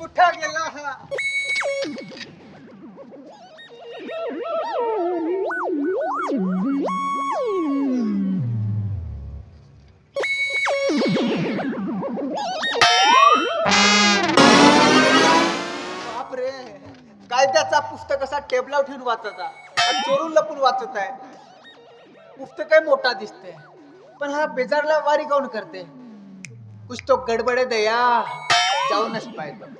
कुठं गेला हा? बापरे कायद्याचा पुस्तक असा टेबलावर ठेवून वाचत आणि चोरून लपून वाचत आहे? पुस्तक मोठा दिसते पण हा बेजारला वारी काऊन करते? कुछ तो गडबडे दया. जाऊनच पाहिजे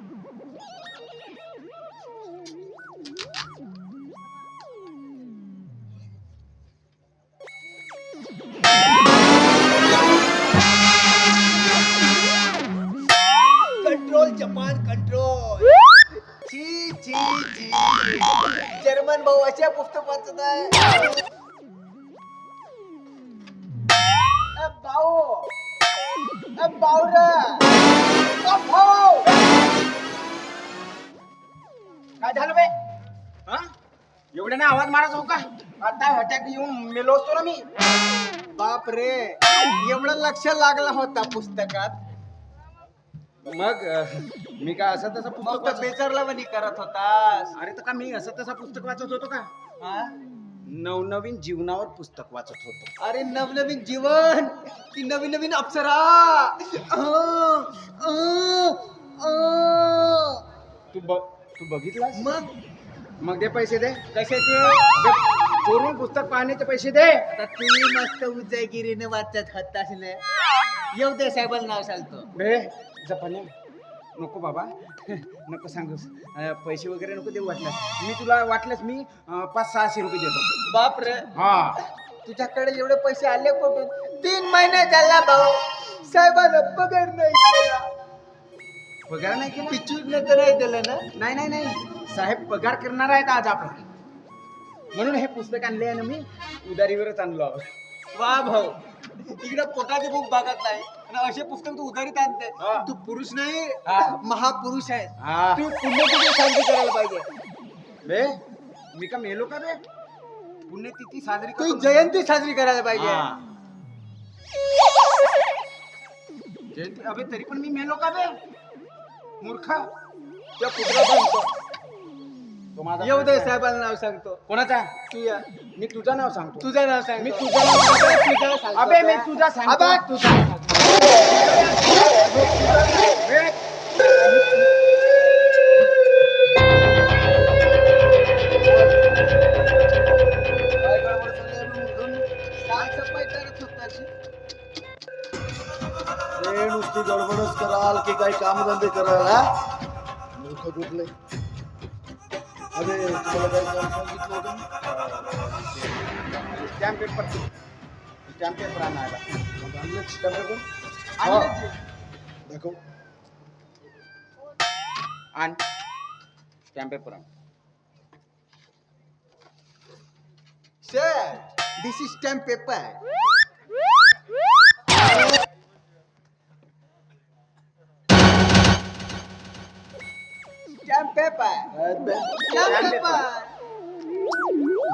कंट्रोल जपान कंट्रोल ची ची ची. जर्मन भाऊ अशा पुस्तक वाचत आहे काय झालं बे? हा? एवढ्या ना आवाज मारत हो का? आता अटॅक येऊन मेलो असतो ना मी. बाप रे एवढं लक्ष लागला होता पुस्तकात. मग अ, मी काय असं तसं पुस्तक मग वाचत बेजारला वनी करत होतास. अरे तर का मी असं तसं पुस्तक वाचत होतो का? हा? नवनवीन जीवनावर पुस्तक वाचत होतो. अरे नवनवीन जीवन ती नवीन नवीन अप्सरा. अं, अं, अं. तू बघ तू बघितलास? मग? मग दे पैसे दे. कशाचे? दे. चोरून पुस्तक पाहण्याचे पैसे दे. आता तुम्ही मस्त उदयगिरीने वाचत होतास ना येऊ दे साहेबाला नाव सांगतो. बे जपाने नको बाबा. नको सांगूस अ, पैसे वगैरे नको देऊ वाटल्यास. मी तुला वाटल्यास मी अ, पाच सहाशे रुपये देतो. बाप रे हा. तुझ्याकडे एवढे पैसे आले कुठून? तीन महिने झाला भाऊ. साहेबानं पगार नाही केला. पगार नाही केला? पिचूरने तर नाही दिलं ना? नाही नाही नाही. साहेब पगार करणार आहेत आज आपण. म्हणून हे पुस्तक आणले आहे ना मी उदारीवरच आणलो वा भाऊ. इकडे पोटाची भूक भागत नाही. आणि असे पुस्तक तू उधारीत आणते. हा. तू पुरुष नाही हा. महापुरुष आहे. हा. तू पुण्यतिथी साजरी करायला पाहिजे. बे मी का मेलो का बे? पुण्यतिथी साजरी तू. जयंती साजरी करायला पाहिजे. हा. जयंती अबे तरी पण मी मेलो का बे? मूर्खा? त्या पुतळा तो. माझा येऊ दे. साहेबाला नाव सांगतो. कोणाचा? तू या मी तुझं नाव सांगतो. तुझं नाव सांग मी तुझं नाव सांगतो. अबे मी तुझा सांगतो. अबे. तुझा बे, साफसफाई करत होताशी. हे नुसती गडबडच कराल की काही कामधंदे कराल हा? मूर्ख कुठले? अरे तुम्हाला काय काम सांगितलं होतं? स्टॅम्प पेपर स्टॅम्प पेपर आणायला. Stamp paper. दाखव. आण. स्टॅम्प पेपर आण. Sir, this is stamp paper.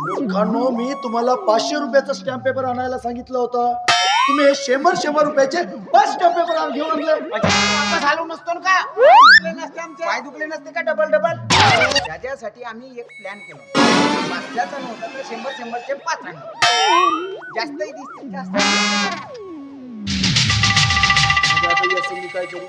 मूर्खांनो मी तुम्हाला पाचशे रुपयाचा स्टॅम्प पेपर आणायला सांगितलं होतं. तुम्ही हे शंभर शंभर रुपयाचे पाच स्टॅम्प पेपर आण- घेऊन आणले. नसतो ना का? दुखले नसते आमचे. पाय दुखले नसते का डबल डबल त्याच्यासाठी आम्ही एक प्लॅन केला पाचशेचा नव्हता तर शंभर शंभरचे पाच आणले जास्तही दिसते जास्त आता याचं मी काय करू?